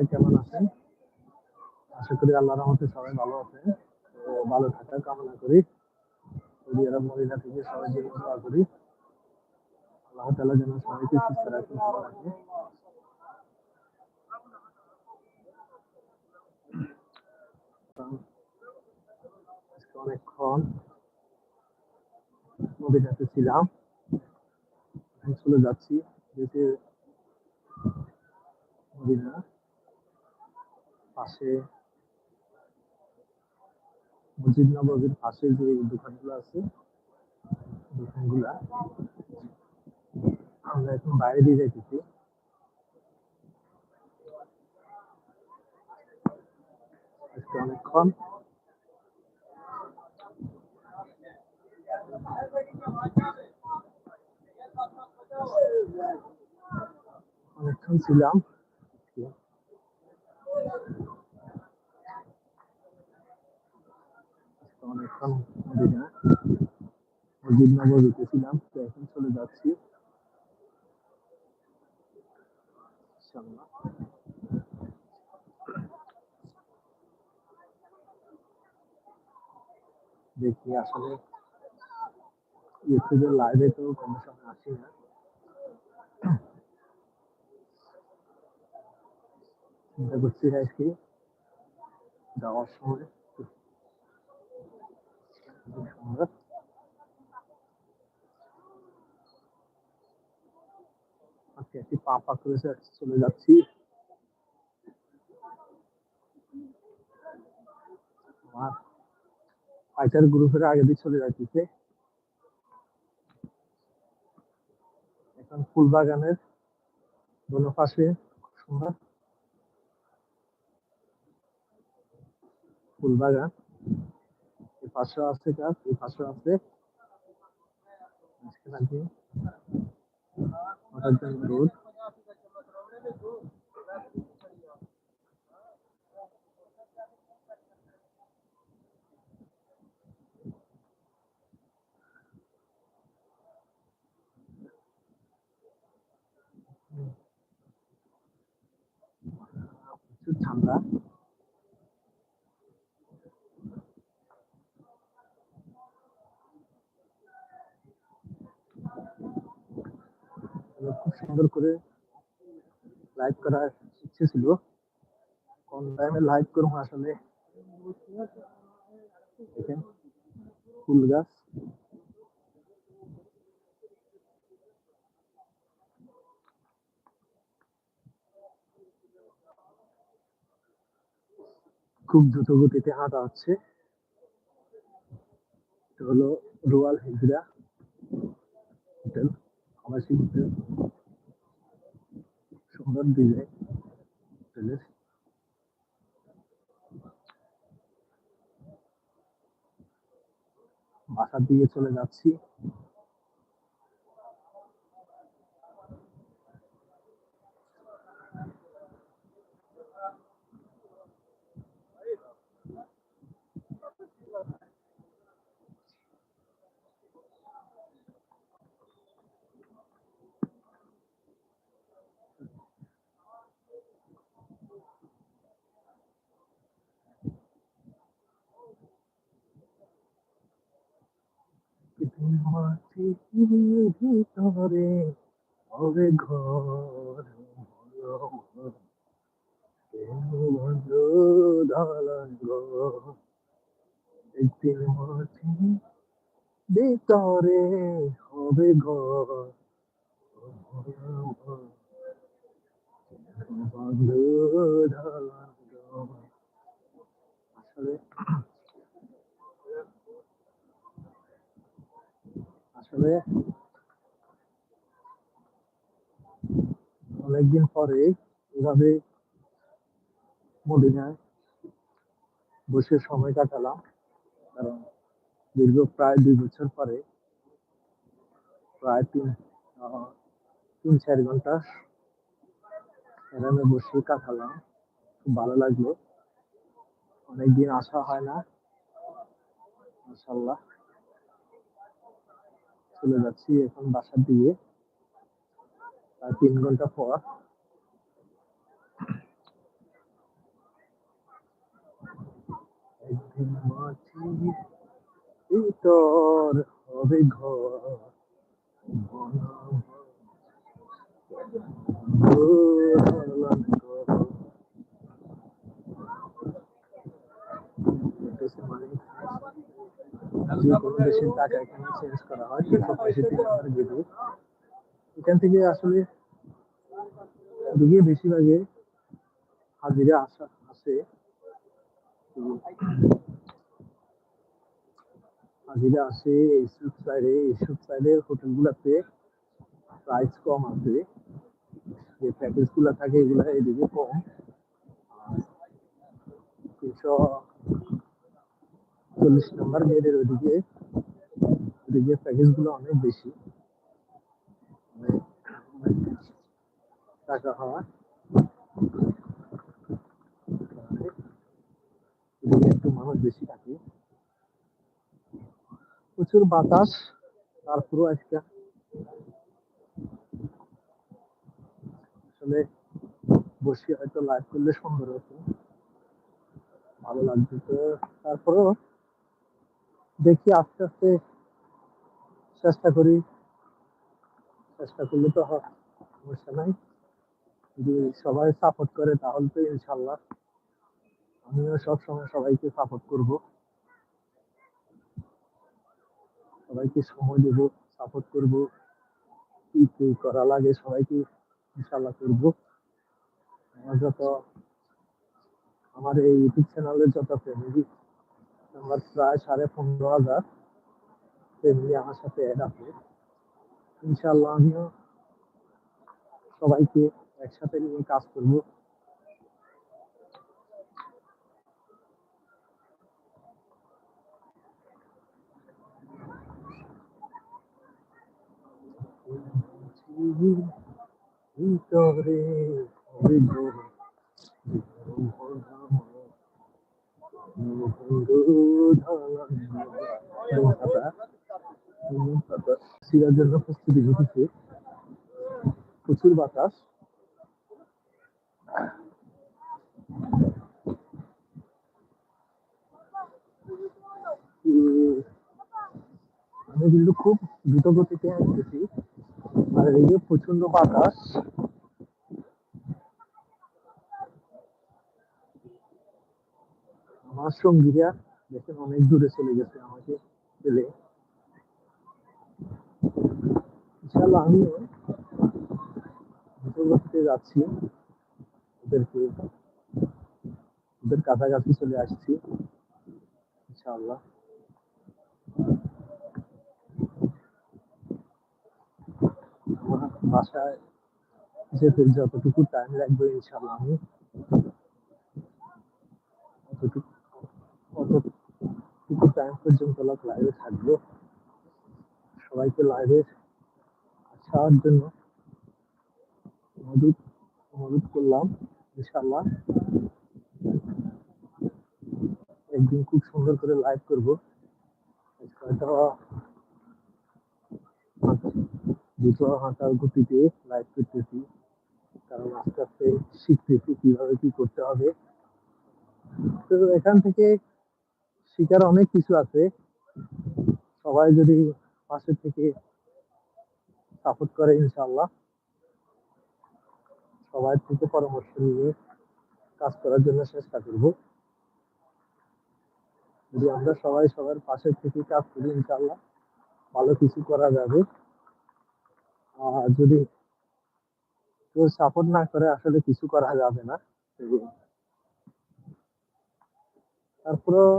সবাই কেমন আছেন? আশা করি আল্লাহ রহমতে সবাই ভালো আছেন। তো ভালো থাকার কামনা করি। সৌদি আরব মদিনা থেকে, সবাই জন্য দোয়া করি। আল্লাহ তাআলা যেন সবাইকে সুস্থ রাখেন, ভালো অনেকক্ষণ মদিনাতে ছিলাম। এখন চলে যাচ্ছি। যেতে মদিনা পাশে মসজিদ নববীর পাশে যে দোকানগুলো আছে, দোকানগুলা আমরা এখন বাইরে দিয়ে যাইতেছি। অনেকক্ষণ। অনেকক্ষণ ছিলাম। অনেকক্ষণ মসজিদ তো এখন চলে যাচ্ছি। দেখি আসলে ইউটিউবের লাইভে তো কোনো সময় আসি না। চিন্তা করছি যাওয়ার সময় সুন্দর একটি পা পা চলে যাচ্ছি আমার ফাইটার গ্রুপের আগে দিয়ে চলে যাচ্ছি এখন ফুল বাগানের দোনো পাশে সুন্দর ফুল বাগান পাশেও আছে গাছ এই পাশেও আছে যেন ঠান্ডা খুব সুন্দর করে লাইভ করার ইচ্ছে ছিল কোন টাইমে লাইভ করব আসলে। দেখেন, ফুল গাছ। খুব দ্রুত গতিতে হাঁটা হচ্ছে। এটা হলো রোয়াল হিজরা হোটেল। সুন্দর ডিজাইন প্যালেস বাসার দিকে চলে যাচ্ছি। ভিতরে হবে ঘর একদিন মাঠে ভিতরে হবে ঘর আসলে আসলে অনেকদিন পরে এভাবে মদিনায় বসে সময় কাটালাম, কারণ দীর্ঘ প্রায় দুই বছর পরে, প্রায় তিন তিন চার ঘণ্টা এখানে বসে কাটালাম। খুব ভালো লাগল। অনেকদিন আসা হয় না মাসাল্লাহ চলে যাচ্ছি এখন বাসার দিকে তিন ঘণ্টা পর। একদিন মাটি ভিতর হবে ঘর। মানে যে কোনো দেশের টাকা এখানে চেঞ্জ করা হয় তিনশো পঁয়ষট্টি নাম্বার গেটে এখান থেকে আসলে দিকে বেশিরভাগে হাজিরা আসা আসে। হাজিরা আসে এইসব সাইডে এইসব সাইডের হোটেলগুলোতে প্রাইস কম আছে। যে প্যাকেজগুলো থাকে, এগুলো এদিকে কম। তিনশো চল্লিশ নম্বর গেটের ওইদিকে ওইদিকে প্যাকেজগুলো অনেক বেশি। অনেক টাকা এদিকে একটু মানুষ বেশি থাকে। প্রচুর বাতাস তারপরেও আজকে। আসলে বসে হয়তো লাইভ করলে সুন্দর হতো। ভালো লাগছে তো তারপরেও দেখি আস্তে আস্তে চেষ্টা করি। চেষ্টা করলে তো সমস্যা নাই। যদি সবাই সাপোর্ট করে তাহলে তো ইনশাল্লাহ আমিও সবসময় সবাইকে সাপোর্ট করব। সবাইকে সময় দেব সাপোর্ট করব। কি কি করা লাগে সবাইকে ইনশাল্লাহ করব। আমার যত, আমার এই ইউটিউব চ্যানেলের যত ফ্যামিলি আমার প্রায় সাড়ে পনেরো হাজার। ফ্যামিলি আমার সাথে অ্যাড আছে ইনশাল্লাহ আমিও সবাইকে একসাথে নিয়ে কাজ করব। ভিতরে জন্য প্রস্তুতি ঘটেছে প্রচুর বাতাস আমি কিন্তু খুব দ্রুত গতিতে আসতেছি আর এই যে প্রচণ্ড বাতাস আমার সঙ্গীরা দেখেন অনেক দূরে চলে গেছে আমাকে ফেলে ইনশাল্লাহ আমিও দ্রুত যাচ্ছি। ওদেরকে, ওদের কাছাকাছি চলে আসছি, ইনশাআল্লাহ। বাসায় যেতে যতটুকু টাইম লাগবে ইনশাআল্লাহ আমি। অতটুকু অতটুকু টাইম পর্যন্ত লাইভে থাকব। সবাইকে লাইভে আসার জন্য অনুরোধ অনুরোধ করলাম, ইনশাআল্লাহ। একদিন খুব সুন্দর করে লাইভ করব। দ্রুত হাঁটার গতিতে লাইভ করতেছি। কারণ আস্তে আস্তে শিখতেছি কীভাবে কি করতে হবে। তো এখান থেকে শিখার অনেক কিছু আছে। সবাই যদি পাশে থেকে সাপোর্ট করে ইনশাল্লাহ সবাই থেকে পরামর্শ নিয়ে কাজ করার জন্য চেষ্টা করব। যদি আমরা সবাই সবার পাশে থেকে কাজ করি ইনশাল্লাহ ভালো কিছু করা যাবে। আর যদি কেউ সাপোর্ট না করে আসলে কিছু করা যাবে না। তারপরেও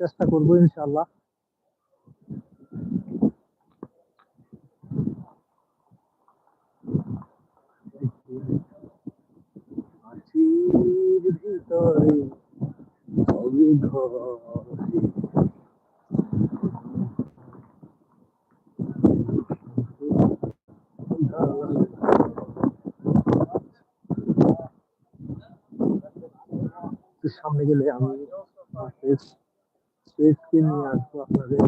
চেষ্টা করব ইনশাল্লাহ সামনে গেলে আমি স্পেসকে নিয়ে আসব আপনাদের।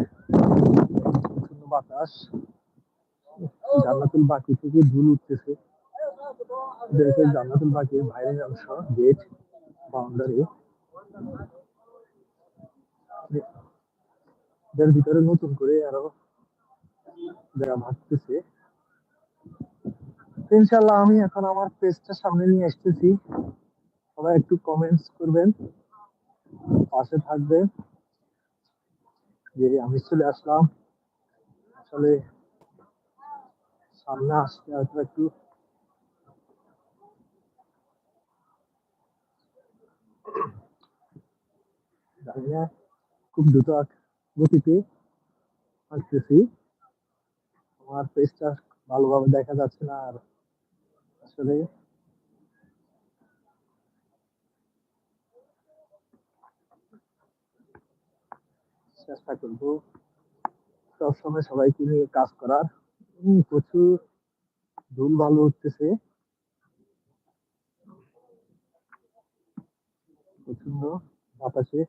বাতাস। জান্নাতুল বাকি থেকে ধুল উঠতেছে। জান্নাতুল বাকির বাইরের অংশ, গেট বাউন্ডারি এর ভিতরে নতুন করে আরও যারা ভাবতেছে। ইনশাল্লাহ আমি এখন আমার পেজটা সামনে নিয়ে আসতেছি। সবাই একটু কমেন্টস করবেন। পাশে থাকবেন। যে আমি চলে আসলাম। আসলে সামনে আসতে হয়তো একটু খুব দ্রুত গতিতে আসতেছি। আমার পেজটা ভালোভাবে দেখা যাচ্ছে না আর আসলে চেষ্টা করব। সবসময় সবাইকে নিয়ে কাজ করার। প্রচুর ধুল ভালো উঠতেছে। প্রচণ্ড বাতাসে।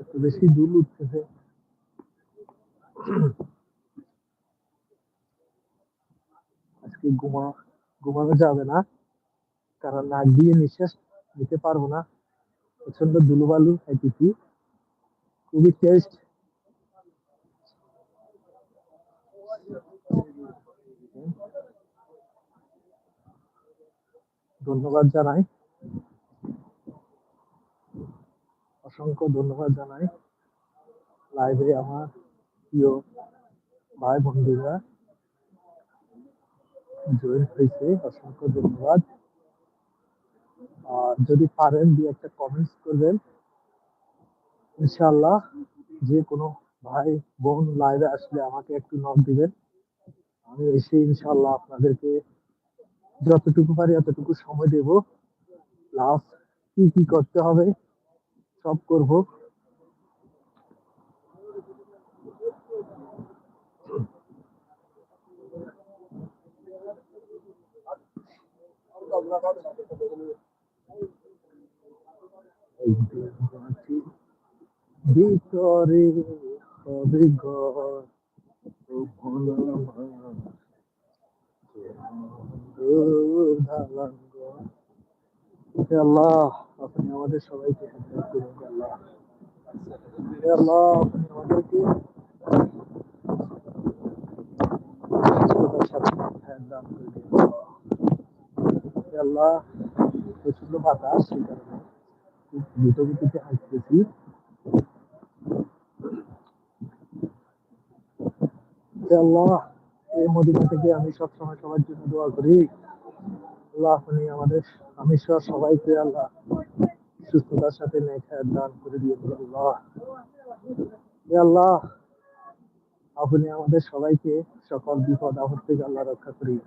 এত বেশি ধুল উঠতেছে। আজকে ঘুমা, ঘুমানো যাবে না। কারণ নাক দিয়ে নিঃশ্বাস নিতে পারব না। প্রচণ্ড ধুলোবালু খাইতেছি। খুবই টেস্ট ধন্যবাদ জানাই। অসংখ্য ধন্যবাদ জানাই। লাইভে আমার প্রিয় ভাই বন্ধুরা, জয়েন হয়েছে, অসংখ্য ধন্যবাদ। যদি পারেন, দু একটা কমেন্টস করবেন। ইনশাআল্লাহ যে কোনো ভাই বোন লাইভে আসলে আমাকে একটু নক দিবেন। আমি এসে ইনশাল্লাহ আপনাদেরকে যতটুকু পারি এতটুকু সময় দেব। প্লাস কি কি করতে হবে, সব করব। ভিতরে হবে ঘর আল্লাহ আপনি আমাদের সবাইকে আল্লাহ। আল্লাহ আপনি আমাদেরকে সুস্থতার সাথে হেদায়েত দান করে দিন প্রচণ্ড সেই কারণে আল্লাহ এই মদিনা থেকে আমি সবসময় সবার জন্য দোয়া করি। আল্লাহ আপনি আমাদের, আমি সহ সবাইকে আল্লাহ সুস্থতার সাথে হায়াত দান করে দিয়ে আল্লাহ। আল্লাহ, আপনি আমাদের সবাইকে সকল বিপদ আপদ থেকে আল্লাহ রক্ষা করি।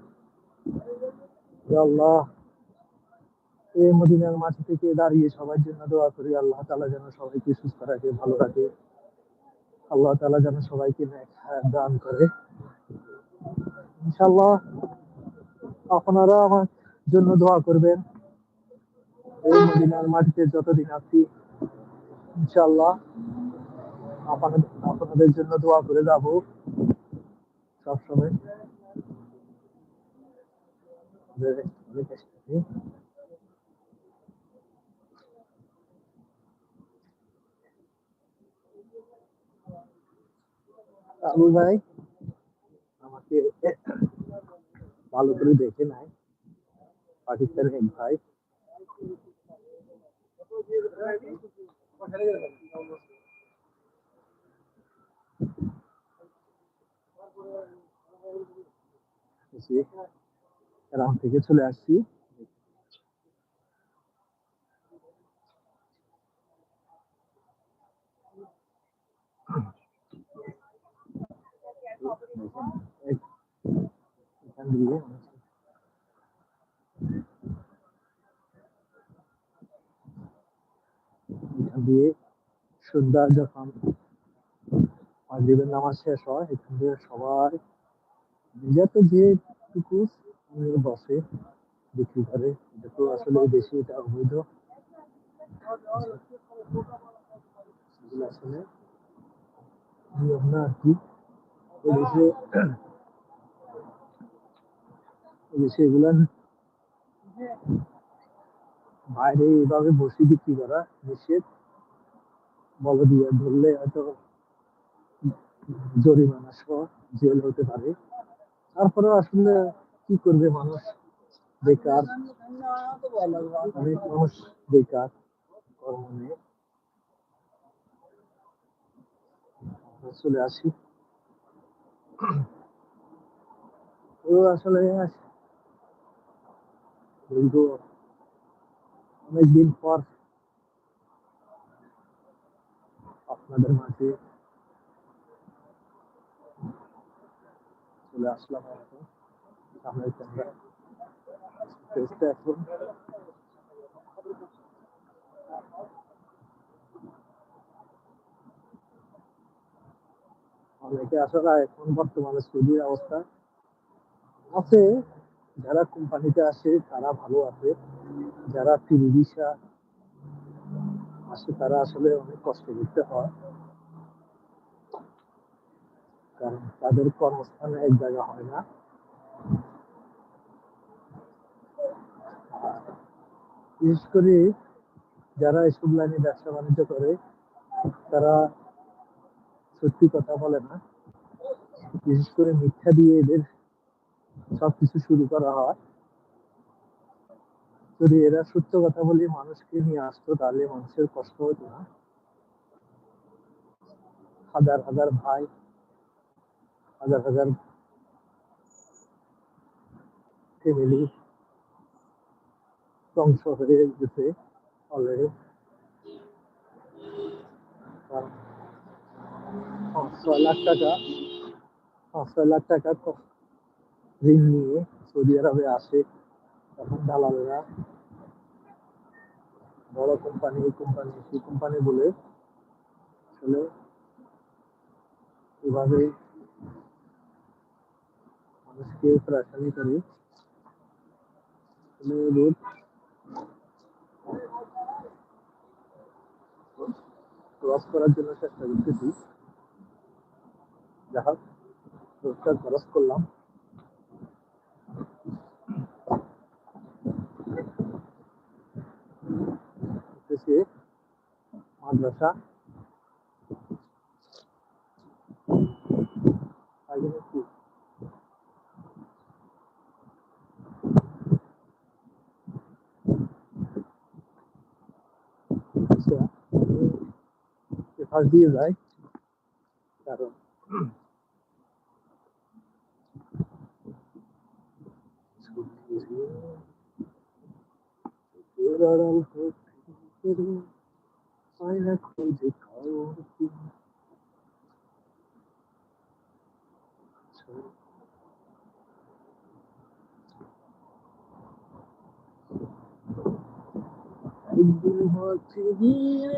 আল্লাহ এই মদিনার মাটি থেকে দাঁড়িয়ে সবার জন্য দোয়া করি, আল্লাহ তালা যেন সবাইকে সুস্থ রাখে, ভালো রাখে। আল্লাহ তালা যেন সবাইকে দান করে। ইনশাল্লাহ আপনারা আমার জন্য দোয়া করবেন। এই মদিনার মাটিতে যতদিন আছি ইনশাল্লাহ আপনাদের আপনাদের জন্য দোয়া করে যাব সবসময়। আবুল ভাই? আমাকে ভালো করে দেখে নাই পাকিস্তানের এক ভাই। গ্রাম থেকে চলে আসছি। এক- এখান দিয়ে সন্ধ্যা যখন নামাজ শেষ হয়, এখান দিয়ে সবাই যাতে যেটুকু বসে বিক্রি করে এটা তো আসলে বেশি, এটা অবৈধ। আসলে আর কি। বাইরে এভাবে বসে বিক্রি করা নিষেধ। বলে দিয়ে ধরলে হয়তো জরিমানা সহ জেল হতে পারে। তারপরে আসলে কি করবে মানুষ? বেকার। অনেক মানুষ বেকার কর্ম নেই চলে আসি। তো আসলে দীর্ঘ অনেকদিন পর আপনাদের মাঝে চলে আসলাম হয়তো সামনের ক্যামেরা ফেসটা এখন অনেকে আসলে এখন বর্তমানে সৌদির অবস্থা। আছে, যারা কোম্পানিতে আসে, তারা ভালো আছে। যারা ফ্রি ভিসা আসে, তারা আসলে অনেক কষ্ট করতে হয়। কারণ তাদের কর্মস্থানে এক জায়গা হয় না। বিশেষ করে যারা এসব লাইনে ব্যবসা বাণিজ্য করে, তারা সত্যি কথা বলে না। বিশেষ করে মিথ্যা দিয়ে এদের সবকিছু শুরু করা হয়। যদি এরা সত্য কথা বলে, মানুষকে নিয়ে আসতো, তাহলে মানুষের কষ্ট হতো না। হাজার হাজার ভাই, হাজার হাজার ফ্যামিলি ধ্বংস হয়ে গেছে। অলরেডি ছয় লাখ টাকা ছয় লাখ টাকা ঋণ নিয়ে সৌদি আরবে আসে তখন দালালেরা। বড় কোম্পানি এই কোম্পানি সেই কোম্পানি বলে আসলে এভাবে মানুষকে প্রাসানি করে। রোড। ক্রস করার জন্য চেষ্টা করতেছি। যাই হোক রোডটা ক্রস করলাম হচ্ছে মাদ্রাসা আগে কি আচ্ছা পাশ দিয়ে যায় কারণ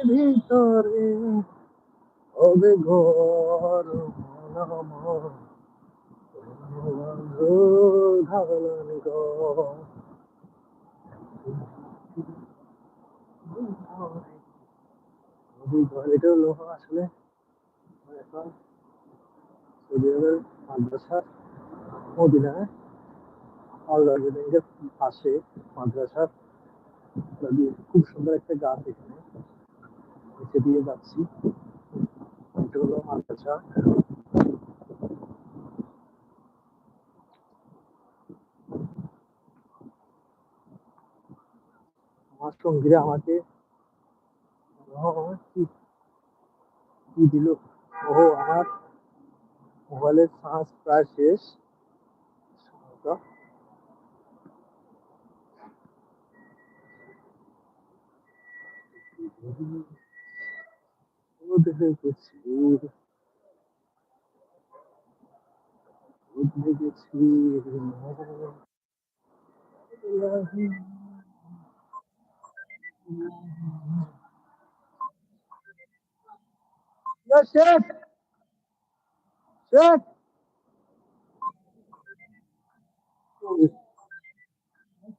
ভিতরে হবে ঘর আমার বন্ধু ধাবলান ঘর এটা হলো আসলে এখন সৌদি আরবের মাদ্রাসার মদিনায় পাশে মাদ্রাসার খুব সুন্দর একটা গাছ এখানে নিচে দিয়ে যাচ্ছি এটা হলো মাদ্রাসা আমার সঙ্গীরা আমাকে কি দিল? ও আমার মোবাইলের চার্জ প্রায় শেষ। দেখে গেছি। গেছি। Ya Sheikh. Sheikh.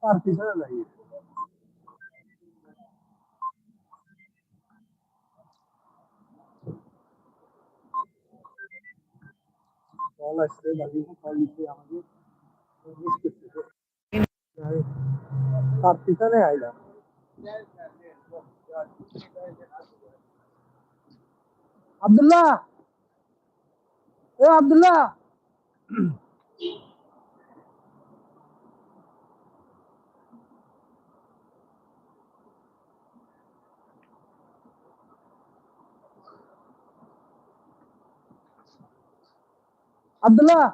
তার পিছনে লাগিয়ে কল আসছে বাকি কল দিচ্ছে আমাকে মিস করতেছে তার পিছনে আইলাম আব্দুল্লাহ এ আব্দুল্লাহ আব্দুল্লাহ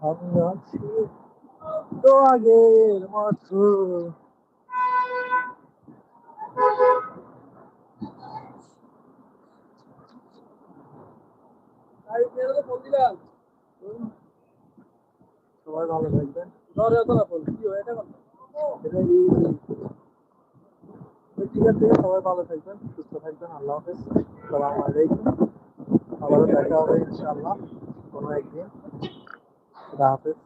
আমি আছি তো আগের মতো সবাই ভালো থাকবেন। এটা এই- ঠিক আছে সবাই ভালো থাকবেন সুস্থ থাকবেন আল্লাহ হাফেজ সালাম আলাইকুম আবারও দেখা হবে ইনশাআল্লাহ কোনো একদিন খুদা হাফেজ